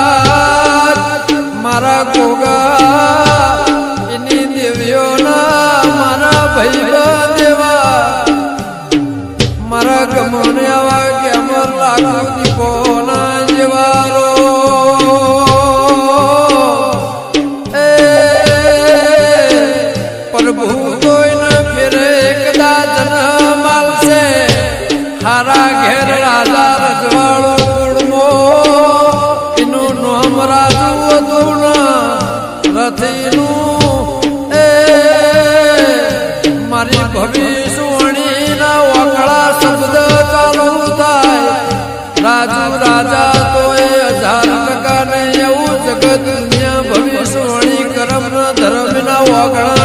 કદાચ મારા ગોગા એની દેવીઓના મારા ભાઈલા દેવા મારા ગમોને આવા કે અમર લાગુ દીપોના હારા ઘેર રાજા રજવાડો કુળમો એનું નામ રાજુ હતું રથીનું. એ મારી ભવિષ્યવાણીના વાકડા શબ્દ ચાલુ થાય. રાજુ રાજા તો એ હજાર ટકા નહીં એવું જગત દુનિયા ભવિષ્યવાણી કરમ ધર્મના વાકડા